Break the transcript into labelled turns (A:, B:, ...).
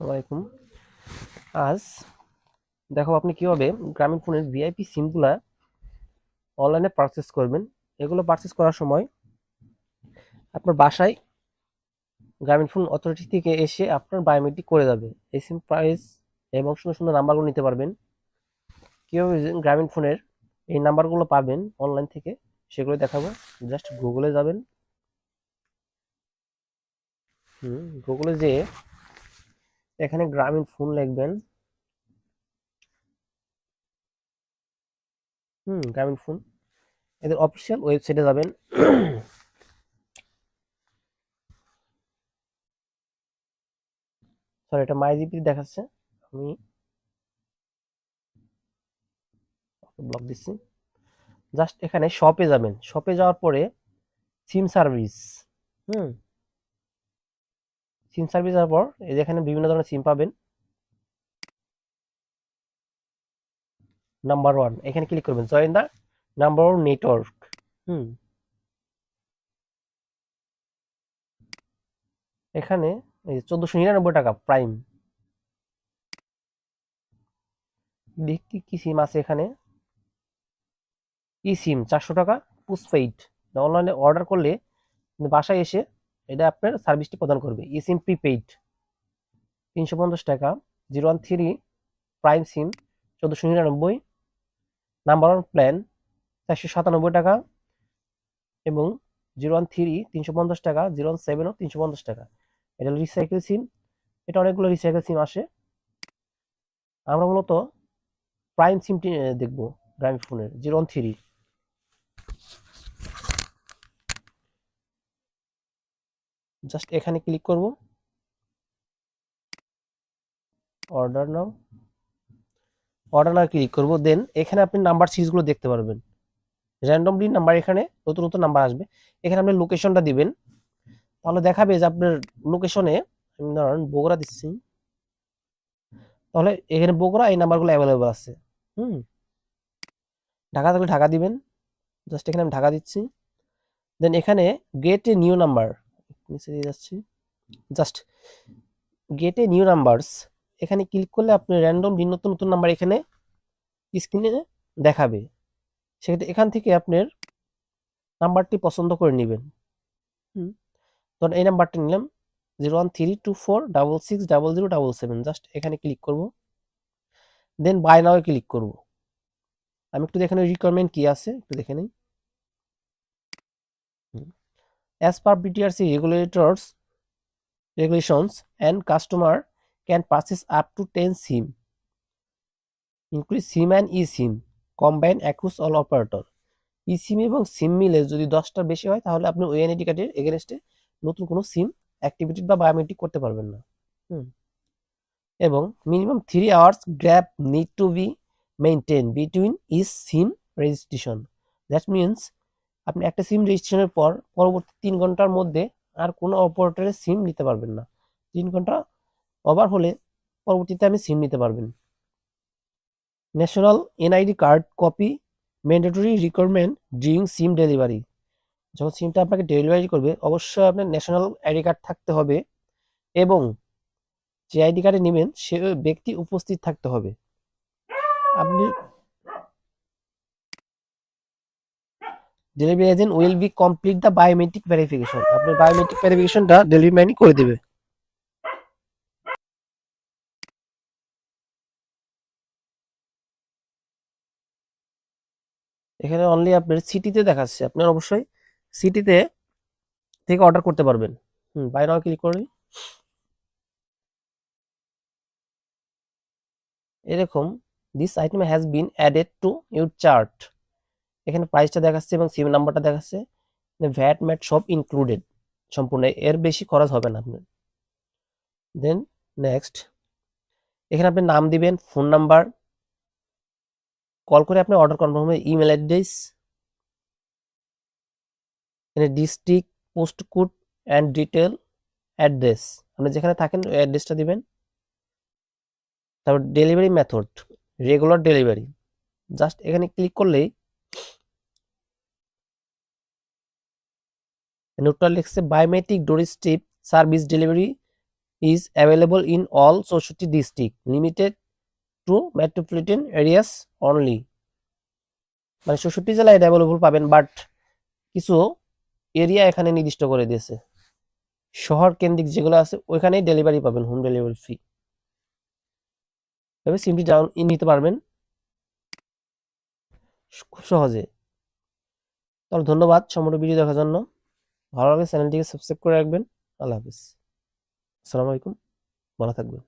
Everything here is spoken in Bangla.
A: আসসালামাইকুম আজ দেখো আপনি কীভাবে গ্রামীণ ফোনের ভিআইপি সিমগুলা অনলাইনে পারচেস করবেন। এগুলো পারচেস করার সময় আপনার বাসায় গ্রামীণ ফোন অথরিটি থেকে এসে আপনার বায়োমেট্রিক করে যাবে। এই সিম প্রাইস এবং সুন্দর সুন্দর নাম্বারগুলো নিতে পারবেন। কীভাবে গ্রামীণ ফোনের এই নাম্বারগুলো পাবেন অনলাইন থেকে সেগুলো দেখাবো। জাস্ট গুগলে যাবেন। হুম গুগলে যেয়ে এখানে গ্রামীণ ফোন লিখবেন। হুম, গ্রামীণ ফোন এদের অফিসিয়াল ওয়েবসাইটে যাবেন। সরি এটা মাইজিপি দেখাচ্ছে। আমি ব্লক দিচ্ছি। জাস্ট এখানে শপে যাবেন। শপে যাওয়ার পরে সিম সার্ভিস হুম সিম সার্ভিস যাওয়ার পর, এই যে এখানে বিভিন্ন ধরনের সিম পাবেন। নাম্বার ওয়ান এখানে ক্লিক করবেন join the number one network হুম। এখানে এই চোদ্দশো নিরানব্বই টাকা প্রাইম দেখি কি সিম আছে এখানে। ই সিম চারশো টাকা পুসপেইড অনলাইনে অর্ডার করলে, বাসায় এসে এটা আপনার সার্ভিসটি প্রদান করবে। ই সিম প্রিপেইড তিনশো পঞ্চাশ টাকা zero one three prime SIM চোদ্দোশো নিরানব্বই নাম্বার ওয়ান প্ল্যান চারশো সাতানব্বই টাকা এবং জিরো ওয়ান থ্রি তিনশো পঞ্চাশ টাকা জিরো ওয়ান সেভেনও তিনশো পঞ্চাশ টাকা। এটা হলো রিসাইকেল সিম এটা অনেকগুলো রিসাইকেল সিম আসে। আমরা মূলত প্রাইম সিমটি দেখব, গ্রামীণ ফোনের জিরো ওয়ান থ্রি জাস্ট এখানে ক্লিক করব। Order now order now click করব। দেন এখানে আপনি নাম্বার সিরিজগুলো দেখতে পারবেন। র্যান্ডমলি নাম্বার এখানে নতুন নতুন নাম্বার আসবে। এখানে আপনি লোকেশনটা দিবেন। তাহলে দেখাবে যে আপনার লোকেশনে আমি ধরেন বগুড়া দিচ্ছি। তাহলে এখানে বগুড়া এই নাম্বারগুলো অ্যাভেলেবল আছে। হুম। ঢাকা থাকলে ঢাকা দিবেন। জাস্ট এখানে আমি ঢাকা দিচ্ছি। দেন এখানে গেট এ নিউ নাম্বার নিচে দিয়ে যাচ্ছি। জাস্ট গেটে নিউ নাম্বারস। এখানে ক্লিক করলে আপনি র্যান্ডম নতুন নতুন নাম্বার এখানে স্ক্রিনে দেখাবে। সেক্ষেত্রে এখান থেকে আপনার নাম্বারটি পছন্দ করে নেবেন। হুম। ধরুন এই নাম্বারটা নিলাম। Zero one three two four double six double zero double seven. Just এখানে ক্লিক করব। দেন বাই নাও ক্লিক করব। আমি একটু দেখে নিই রিকোয়ারমেন্ট কী আছে? একটু দেখে নিই। As per BTRC regulators, regulations and customer can purchase up to 10 SIM include SIM and eSIM combine across all operator. eSIM এবং সিম মিলে যদি দশটার বেশি হয়, তাহলে আপনি ওএনআইডি কার্ডের এগেনস্টে নতুন কোনো সিম অ্যাক্টিভিটি বা বায়োমেট্রিক করতে পারবেন না। এবং minimum three hours gap need to be maintain between is SIM registration that means আপনি একটা সিম রেজিস্ট্রেশনের পর পরবর্তী তিন ঘণ্টার মধ্যে আর কোনো অপারেটরের সিম নিতে পারবেন না। তিন ঘণ্টা ওভার হলে পরবর্তীতে আপনি সিম নিতে পারবেন। National NID card copy mandatory requirement during SIM delivery যখন সিমটা আপনাকে ডেলিভারি করবে, অবশ্যই আপনার ন্যাশনাল আইডি কার্ড থাকতে হবে এবং যে আইডি কার্ডে নেবেন, সে ব্যক্তি উপস্থিত থাকতে হবে। আপনি delivery agent will be complete the biometric verification আপনার বায়োমেট্রিক ভেরিফিকেশনটা ডেলিভারি ম্যানই করে দেবে। এখানে অনলি আপনার সিটিতে দেখাচ্ছে। আপনার অবশ্যই সিটিতে থেকে অর্ডার করতে পারবেন। হুম বাই নাও ক্লিক করুন এরকম this item has been added to your cart এখানে প্রাইসটা দেখাচ্ছে এবং সিম নাম্বারটা দেখাচ্ছে। ভ্যাট ম্যাট সব ইনক্লুডেড সম্পূর্ণ এর বেশি খরচ হবে না আপনার। দেন নেক্সট এখানে আপনি নাম দিবেন ফোন নাম্বার কল করে আপনি অর্ডার কনফার্ম হবে ইমেল অ্যাড্রেস এখানে district post code and detail address আপনি যেখানে থাকেন অ্যাড্রেসটা দিবেন। তারপর delivery method regular delivery just এখানে ক্লিক করলেই নোটটা লিখছে biometric doorstep service delivery is available in all চৌষট্টি district limited to metropolitan areas only মানে চৌষট্টি জেলায় অ্যাভেলেবল পাবেন বাট কিছু এরিয়া এখানে নির্দিষ্ট করে দিয়েছে। শহর কেন্দ্রিক যেগুলো আছে, ওইখানেই ডেলিভারি পাবেন হোম ডেলিভারি ফ্রি তবে সিমটি ডাউন ইন নিতে পারবেন। খুব সহজে। তাহলে ধন্যবাদ সম্পূর্ণ ভিডিও দেখার জন্য। ভালো লাগলে চ্যানেলটিকে সাবস্ক্রাইব করে রাখবেন। আল্লাহ হাফিজ। আসসালামু আলাইকুম। ভালো থাকবেন।